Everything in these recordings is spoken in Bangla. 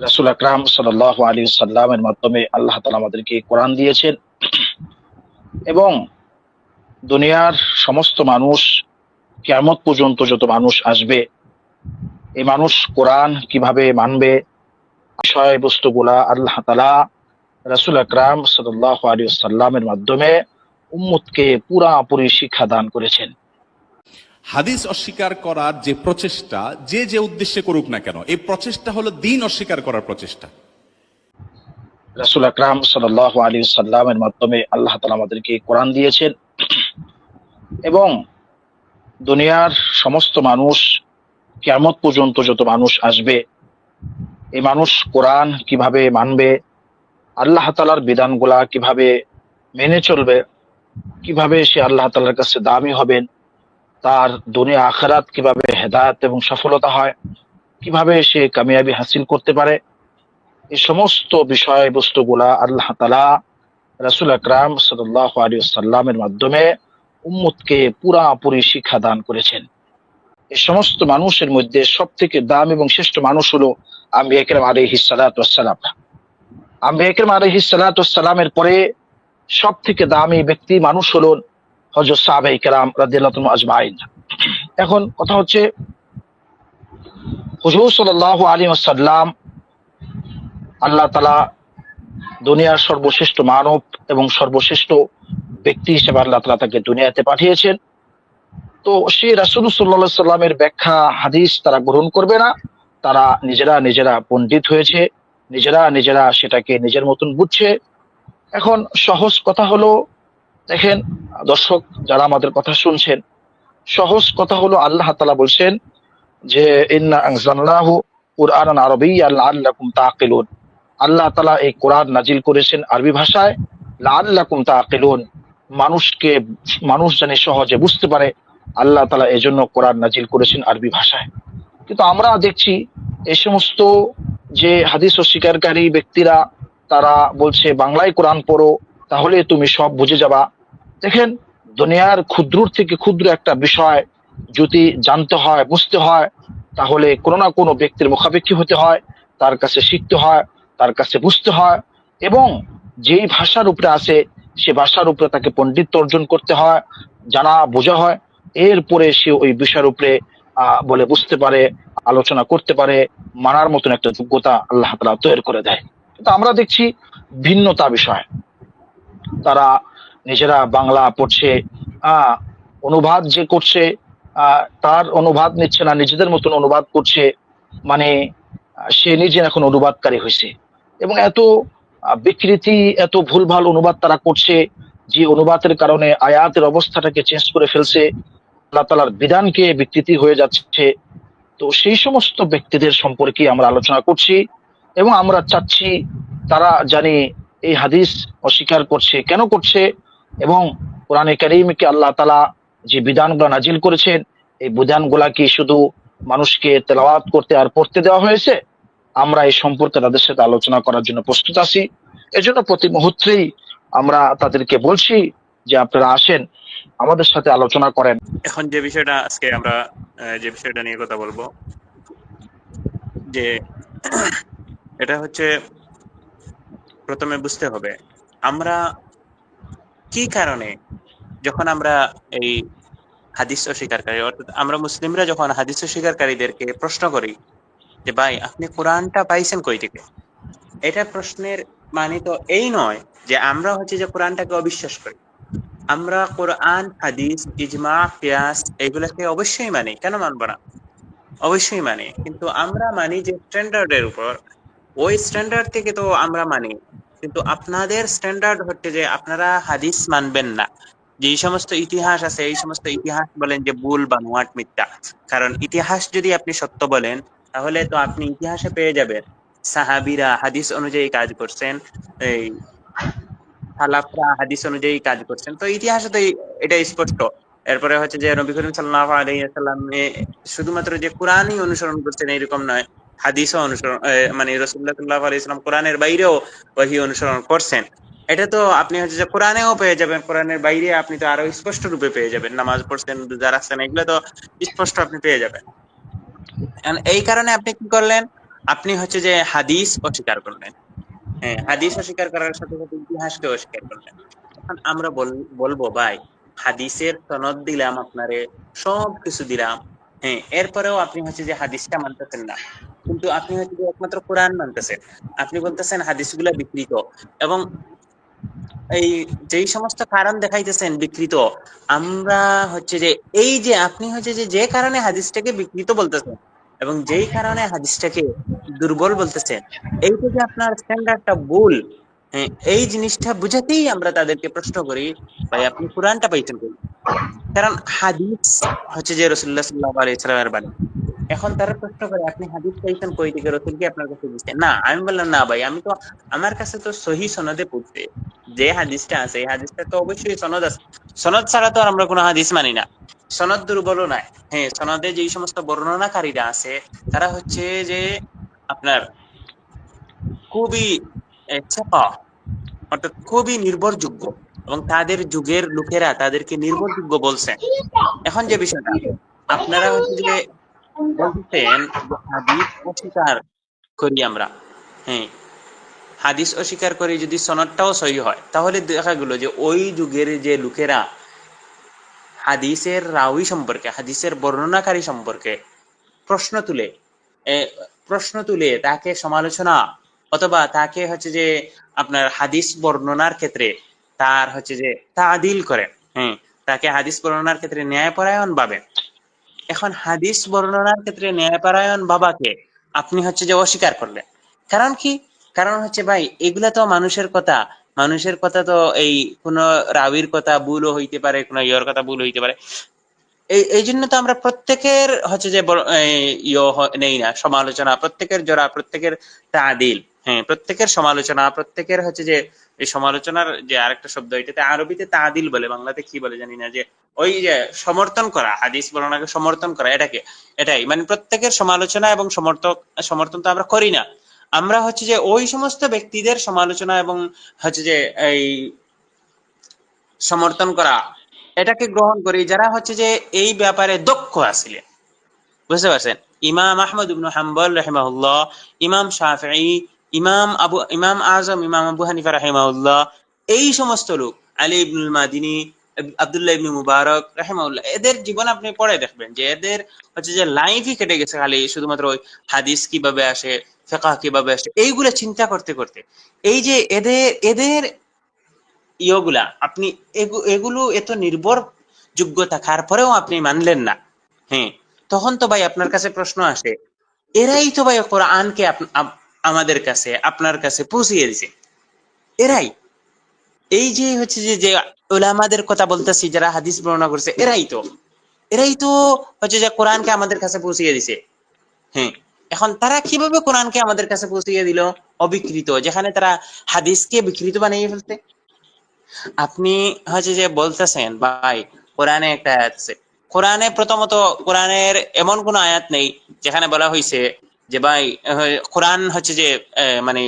রাসুল আকরাম সাল্লাহ আলী সাল্লামের মাধ্যমে আল্লাহ তালা আমাদেরকে কোরআন দিয়েছেন। এবং দুনিয়ার সমস্ত মানুষ কেমত পর্যন্ত যত মানুষ আসবে, এই মানুষ কোরআন কীভাবে মানবে, বিষয়বস্তুগুলা আল্লাহ তালা রাসুল আকরাম সাল্লাহ আলী সাল্লামের মাধ্যমে উম্মতকে পুরাপুরি শিক্ষা দান করেছেন। হাদিস অস্বীকার করার যে প্রচেষ্টা, যে যে উদ্দেশ্যে করুক না কেন, এই প্রচেষ্টা হলো দিন অস্বীকার করার প্রচেষ্টা। রাসুল আকরাম সাল্লাহ আলী সাল্লামের মাধ্যমে আল্লাহ তালা আমাদেরকে কোরআন দিয়েছেন। এবং দুনিয়ার সমস্ত মানুষ কেমত পর্যন্ত যত মানুষ আসবে, এই মানুষ কোরআন কীভাবে মানবে, আল্লাহ তালার বিধানগুলা কীভাবে মেনে চলবে, কীভাবে সে আল্লাহ তালার কাছে দামি হবেন তার দুনিয়া আখরাত কীভাবে হেদায়ত এবং সফলতা হয়, কীভাবে সে কামিয়াবি হাসিল করতে পারে এই সমস্ত বিষয়বস্তুগুলা আল্লাহ তালা রাসুল আকরাম সাল্লাহ আলী সাল্লামের মাধ্যমে উম্মতকে পুরাপুরি শিক্ষা দান করেছেন। এই সমস্ত মানুষের মধ্যে সব থেকে দাম এবং শ্রেষ্ঠ মানুষ হলো আম্বি একরম আলহি সালাতাম আম্বি একরম আলহি সালাতামের পরে সব থেকে দামি ব্যক্তি মানুষ হলো হজরত সাহাবাই কেরাম রাদিয়াল্লাহু আজমাইন। এখন কথা হচ্ছে, হুজুর সাল্লাল্লাহু আলাইহি ওয়াসাল্লাম আল্লাহ তালা দুনিয়ার সর্বশ্রেষ্ঠ মানব এবং সর্বশ্রেষ্ঠ ব্যক্তি হিসেবে আল্লাহ তালা তাকে দুনিয়াতে পাঠিয়েছেন। তো সেই রাসুল সাল্লা সাল্লামের ব্যাখ্যা, হাদিস তারা গ্রহণ করবে না। তারা নিজেরা নিজেরা পণ্ডিত হয়েছে, নিজেরা নিজেরা সেটাকে নিজের মতন বুঝছে। এখন সহজ কথা হলো দেখেন, দর্শক, যারা আমাদের কথা শুনছেন, সহজ কথা হলো আল্লাহ তালা বলছেন যে আল্লাহ তালা এই কোরআন নাজিল করেছেন আরবি ভাষায়, লাআল্লাকুম তাকিলুন মানুষকে, মানুষ জানে সহজে বুঝতে পারে, আল্লাহ তালা এই জন্য কোরআন নাজিল করেছেন আরবি ভাষায়। কিন্তু আমরা দেখছি এই সমস্ত যে হাদিস অস্বীকারী ব্যক্তিরা, তারা বলছে, বাংলায় কোরআন পড়ো, তাহলে তুমি সব বুঝে যাবা। দেখেন, দুনিয়ার ক্ষুদ্র থেকে ক্ষুদ্র একটা বিষয় যদি জানতে হয়, বুঝতে হয়, তাহলে কোনো না কোনো ব্যক্তির মুখাপেক্ষি হতে হয়, তার কাছে শিখতে হয়, তার কাছে বুঝতে হয় এবং যেই ভাষার উপরে আছে, সে ভাষার উপরে তাকে পণ্ডিত অর্জন করতে হয়, জানা, বোঝা হয়, এরপরে সে ওই বিষয়ের উপরে বলে বুঝতে পারে, আলোচনা করতে পারে, মানার মতন একটা যোগ্যতা আল্লাহ তৈরি করে দেয়। কিন্তু আমরা দেখছি ভিন্নতা বিষয়। তারা নিজেরা বাংলা পড়ছে অনুবাদ যে করছে তার অনুবাদ নিচ্ছে না, নিজেদের মতন অনুবাদ করছে মানে সে নিজে এখন অনুবাদকারী হয়েছে। এবং এত বিকৃতি, এত ভুলভাল অনুবাদ তারা করছে, যে অনুবাদের কারণে আয়াতের অবস্থাটাকে চেঞ্জ করে ফেলছে, আল্লাহ তালার বিধানকে বিকৃতি হয়ে যাচ্ছে। তো সেই সমস্ত ব্যক্তিদের সম্পর্কে আমরা আলোচনা করছি, এবং আমরা চাচ্ছি তারা জানি এই হাদিস অস্বীকার করছে। কেন করছে? এবং কোরআনে কারিমকে আল্লাহ তালা যে বিধানগুলো নাজিল করেছেন, এই বিধানগুলা কি শুধু মানুষকে তেলাওয়াত করতে আর পড়তে দেওয়া হয়েছে? আমরা এই সম্পর্কে তাদের সাথে আলোচনা করার জন্য প্রস্তুত আছি। এজন্য প্রতি মুহূর্তেই আমরা তাদেরকে বলছি যে আপনারা আসেন, আমাদের সাথে আলোচনা করেন। এখন যে বিষয়টা আজকে আমরা যে বিষয়টা নিয়ে কথা বলব, যে এটা হচ্ছে প্রথমে বুঝতে হবে, আমরা কি কারণে? যখন আমরা এই হাদিস অস্বীকারী, অর্থাৎ আমরা মুসলিমরা যখন হাদিস অস্বীকারীদেরকে প্রশ্ন করি যে, ভাই, আপনি কোরআনটা পাইছেন কই থেকে? এটা প্রশ্নের মানে তো এই নয় যে, আমরা হচ্ছে যে কোরআনটাকে অবিশ্বাস করি। আমরা কোরআন, হাদিস, ইজমা, কিয়াস এগুলাকে অবশ্যই মানি। কেন মানবো না? অবশ্যই মানি। কিন্তু আমরা মানি যে স্ট্যান্ডার্ডের উপর। ওই স্ট্যান্ডার্ড থেকে তো আমরা মানি। কিন্তু আপনাদের স্ট্যান্ডার্ড হচ্ছে যে আপনারা হাদিস মানবেন না। যে সমস্ত ইতিহাস আছে, এই সমস্ত ইতিহাস বলেন যে ভুল বা নোয়াট মিথ্যা। কারণ ইতিহাস যদি আপনি সত্য বলেন, তাহলে তো আপনি ইতিহাসে পেয়ে যাবেন। সাহাবিরা হাদিস অনুযায়ী কাজ করছেন, এই সালাফরা হাদিস অনুযায়ী কাজ করছেন। তো ইতিহাসে তো এটা স্পষ্ট। এরপরে হচ্ছে যে নবী করিম সাল্লাল্লাহু আলাইহি ওয়াসাল্লাম শুধুমাত্র যে কোরআনই অনুসরণ করছেন এরকম নয়। হাদিসও অনুসরণ মানে আলাইহি ওয়াসাল্লাম কোরআনের বাইরেও ওহী অনুসরণ করছেন। এটা তো আপনি হচ্ছে যে কোরআনেও পেয়ে যাবেন, কোরআনের বাইরে আপনি তো আরও স্পষ্ট রূপে পেয়ে যাবেন। নামাজ পড়ছেন, রোজা রাখছেন, এগুলো তো স্পষ্ট আপনি পেয়ে যাবেন। এই কারণে আপনি কি করলেন? আপনি হচ্ছে যে হাদিস অস্বীকার করলেন। হ্যাঁ হাদিস অস্বীকার করার সাথে সাথে ইতিহাসকে অস্বীকার করলেন। এখন আমরা বল- বলব, ভাই, হাদিসের সনদ দিলাম আপনারে সব কিছু দিলাম। হ্যাঁ এরপরেও আপনি হচ্ছে যে হাদিসটা মানতেছেন না। কিন্তু আপনি যে একমাত্র কোরআন মানতেছেন আপনি বলতেছেন হাদিসগুলা বিকৃত এবং এই যেই সমস্ত কারণ দেখাইতেছেন বিকৃত আমরা হচ্ছে যে এই যে আপনি হচ্ছে যে যে কারণে হাদিসটাকে বিকৃত বলতেছেন এবং যেই কারণে হাদিসটাকে দুর্বল বলতেছেন এইটা যে আপনার স্ট্যান্ডার্ডটা ভুল হ্যাঁ, এই জিনিসটা বুঝাতেই আমরা তাদেরকে প্রশ্ন করি ভাই আপনি কোরআনটা পাইছেন? কারণ হাদিস হচ্ছে যে রসুল্লাহ সাল্লাহ আলাইসালামের বাণী এখন তারা প্রশ্ন করে, আপনি হাদিস পাইছেন কই থেকে রসুল কি আপনার কাছে দিচ্ছে না, আমি বললাম, না ভাই, আমি তো, আমার কাছে তো সহি সনদে পড়ছে। যে হাদিসটা আছে, এই হাদিসটা তো অবশ্যই সনদ আছে। সনদ ছাড়া তো আমরা কোনো হাদিস মানি না। সনদ দুর্বলও নাই। হ্যাঁ সনদে যেই সমস্ত বর্ণনাকারীরা আছে, তারা হচ্ছে যে আপনার খুবই চাপা অর্থাৎ খুবই নির্ভরযোগ্য এবং তাদের যুগের লোকেরা তাদেরকে নির্ভরযোগ্য বলছেন এখন যে বিষয়টা, আপনারা হচ্ছে যে বলতেছেন হাদিস অস্বীকার করি আমরা। হ্যাঁ হাদিস অস্বীকার করে যদি সনদটাও সহি হয়, তাহলে দেখা গেল যে ওই যুগের যে লোকেরা হাদিসের রাউই সম্পর্কে, হাদিসের বর্ণনাকারী সম্পর্কে প্রশ্ন তুলে প্রশ্ন তুলে তাকে সমালোচনা অথবা তাকে হচ্ছে যে আপনার হাদিস বর্ণনার ক্ষেত্রে তার হচ্ছে যে তাদিল করেন। হ্যাঁ তাকে হাদিস বর্ণনার ক্ষেত্রে ন্যায়পরায়ণ ভাবেন এখন হাদিস বর্ণনার ক্ষেত্রে ন্যায়পরায়ণ বাবাকে আপনি হচ্ছে যে অস্বীকার করলেন। কারণ কি? কারণ হচ্ছে ভাই, এগুলা তো মানুষের কথা। মানুষের কথা তো এই কোন রাবির কথা ভুলও হইতে পারে, কোন ইয়র কথা ভুল হইতে পারে। এই এই জন্য তো আমরা প্রত্যেকের হচ্ছে যে ইয়ে নেই না, সমালোচনা, প্রত্যেকের জোড়া, প্রত্যেকের তাদিল হ্যাঁ প্রত্যেকের সমালোচনা, প্রত্যেকের হচ্ছে যে এই সমালোচনার যে আরেকটা শব্দ, এটাতে আরবিতে তাদিল বলে, বাংলাতে কি বলে জানি না, যে ওই যে সমর্থন করা, হাদিস বর্ণনাকে সমর্থন করা, এটাকে, এটাই। মানে প্রত্যেকের সমালোচনা এবং সমর্থক, সমর্থন তো আমরা করি না। আমরা হচ্ছে যে ওই সমস্ত ব্যক্তিদের সমালোচনা এবং হচ্ছে যে এই সমর্থন করা, এটাকে গ্রহণ করি যারা হচ্ছে যে এই ব্যাপারে দক্ষ আসিলেন বুঝতে পারছেন? ইমাম আহমদ হাম্বল, রহিমাহুল্লাহ, ইমাম শাফি ইমাম আবু, ইমাম আজম, ইমাম আবু হানিফা রাহিমাহুল্লাহ, এই সমস্ত লোক, আলী ইবনুল মাদিনী, আব্দুল্লাহ ইবনু মুবারক রাহিমাহুল্লাহ, এদের জীবন আপনি পড়ে দেখবেন যে এদের হচ্ছে যে লাইফই কেটে গেছে খালি শুধুমাত্র ওই হাদিস কীভাবে আসে, ফেকাহ কীভাবে আসে, এইগুলো চিন্তা করতে করতে। এই যে এদের এদের ইয়েগুলা, আপনি এগুলো এত নির্ভর যোগ্য থাকার পরেও আপনি মানলেন না। হ্যাঁ তখন তো ভাই আপনার কাছে প্রশ্ন আসে, এরাই তো ভাই কোরআনকে আমাদের কাছে, আপনার কাছে পৌঁছিয়ে দিছে। এরাই। এই যে হচ্ছে যে যে ওলামাদের কথা বলতেছি, যারা হাদিস বর্ণনা করছে, এরাই তো। এরাই তো হচ্ছে যে কোরআনকে আমাদের কাছে পৌঁছিয়ে দিছে। হ্যাঁ এখন তারা কীভাবে কোরআনকে আমাদের কাছে পৌঁছিয়ে দিল? অবিকৃত, যেখানে তারা হাদিসকে বিকৃত বানিয়ে ফেলতে আপনি হচ্ছে যে বলতেছেন, ভাই, কোরআনে একটা আয়াত আছে। কোরআনে প্রথমত, কোরআনের এমন কোন আয়াত নেই, যেখানে বলা হয়েছে যে ভাই কোরআন হচ্ছে যে মানে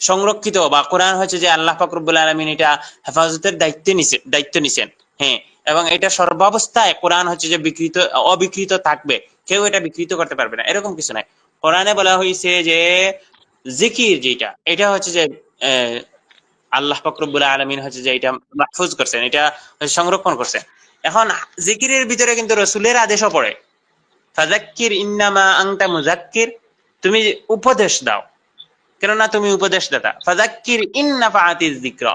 সংরক্ষিত বা কোরআন হচ্ছে যে আল্লাহ ফাকরুল আলমিন এটা হেফাজতের দায়িত্ব নিছে, দায়িত্ব নিছেন হ্যাঁ। এবং এটা সর্বাবস্থায় কোরআন হচ্ছে যে বিকৃত, অবিকৃত থাকবে। কেউ এটা বিকৃত করতে পারবে না, এরকম কিছু নাই। কোরআনে বলা হয়েছে যে জিকির যেটা এটা হচ্ছে যে আল্লাহ ফকরবুল আলমিন হচ্ছে যে এটা মাহফুজ করছেন, এটা সংরক্ষণ করছেন। এখন জিকিরের ভিতরে কিন্তু রসুলের আদেশও পড়ে। ফাজাক্কির ইন্নামা আংতা মুজাক্কির তুমি উপদেশ দাও। কেননা তুমি উপদেশ দাতা ফাজাক্কির ইন্না ফাআতিজ যিকরা।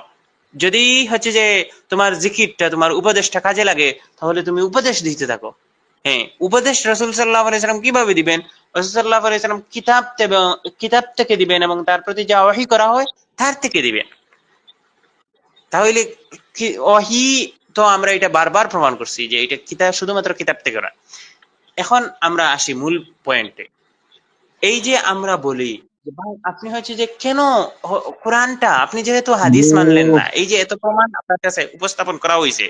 যদি হচ্ছে যে তোমার জিকিরটা তোমার উপদেশটা কাজে লাগে, তাহলে তুমি উপদেশ দিতে থাকো। হ্যাঁ উপদেশ রসুল সাল্লাহ আলাইসালাম কীভাবে দিবেন? রসুল সাল্লাহ আলাইসালাম কিতাব কিতাব থেকে দিবেন এবং তার প্রতি যা ওয়াহি করা হয়, তার থেকে দিবেন। তাহলে কি, ওয়াহি তো আমরা এটা বারবার প্রমাণ করছি যে এটা কিতাব, শুধুমাত্র কিতাব থেকে না এখন আমরা আসি মূল পয়েন্টে এই যে আমরা বলি ভাই আপনি হচ্ছে যে কেন কোরআনটা আপনি যেহেতু হাদিস মানলেন না এই যে এত প্রমাণ আপনার কাছে উপস্থাপন করা হয়েছে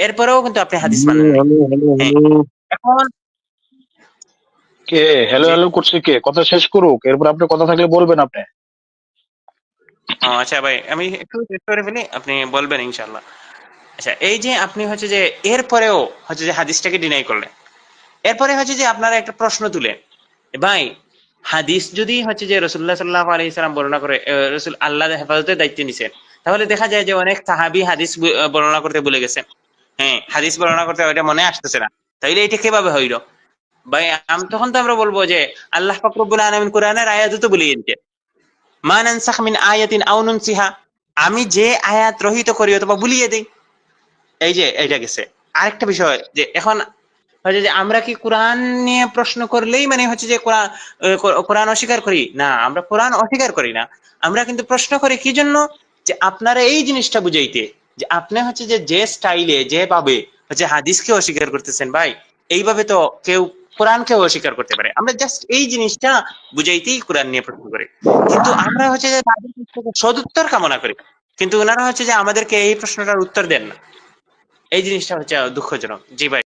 এরপরেও কিন্তু আপনি হাদিস মানলেন এখন কে? হ্যালো হ্যালো করছে কে? কথা শেষ করুক এরপর আপনি কথা থাকলে বলবেন আপনি। ও, আচ্ছা ভাই আমি একটু শেষ করে ফেলি আপনি বলবেন ইনশাল্লাহ আচ্ছা এই যে আপনি হচ্ছে যে এরপরেও হচ্ছে যে হাদিসটাকে ডিনাই করলেন এরপরে হচ্ছে যে আপনারা একটা প্রশ্ন তুলেন ভাই, হাদিস যদি হচ্ছে যে রসুল্লাহ সাল্লাহ আলাইসালাম বর্ণনা করে রসুল আল্লাহ হেফাজতের দায়িত্ব নিছেন, তাহলে দেখা যায় যে অনেক সাহাবি হাদিস বর্ণনা করতে ভুলে গেছেন। হ্যাঁ হাদিস বর্ণনা করতে ওইটা মনে আসতেছে না। তাইলে এটা কীভাবে হইল? ভাই, আম- তখন তো আমরা বলব যে আল্লাহ ফাকরুল আলমিন কোরআনের আয়াত তো বলে দিতে মা নানসাখ মিন আয়াতিন আও নুনসিহা, আমি যে আয়াত রহিত করি অথবা ভুলিয়ে দেই। এই যে এটা গেছে। আরেকটা বিষয় যে এখন হচ্ছে যে আমরা কি কোরআন নিয়ে প্রশ্ন করলেই মানে হচ্ছে যে কোরআন কোরআন অস্বীকার করি? না, আমরা কোরআন অস্বীকার করি না। আমরা কিন্তু প্রশ্ন করি কি জন্য? যে আপনারা এই জিনিসটা বুঝাইতে, যে আপনি হচ্ছে যে যে স্টাইলে যেভাবে হচ্ছে হাদিসকে অস্বীকার করতেছেন, ভাই, এইভাবে তো কেউ কোরআনকেও অস্বীকার করতে পারে। আমরা জাস্ট এই জিনিসটা বুঝাইতেই কোরআন নিয়ে প্রশ্ন করি। কিন্তু আমরা হচ্ছে যে সদুত্তর কামনা করি। কিন্তু ওনারা হচ্ছে যে আমাদেরকে এই প্রশ্নটার উত্তর দেন না। এই জিনিসটা হচ্ছে দুঃখজনক। জি ভাই।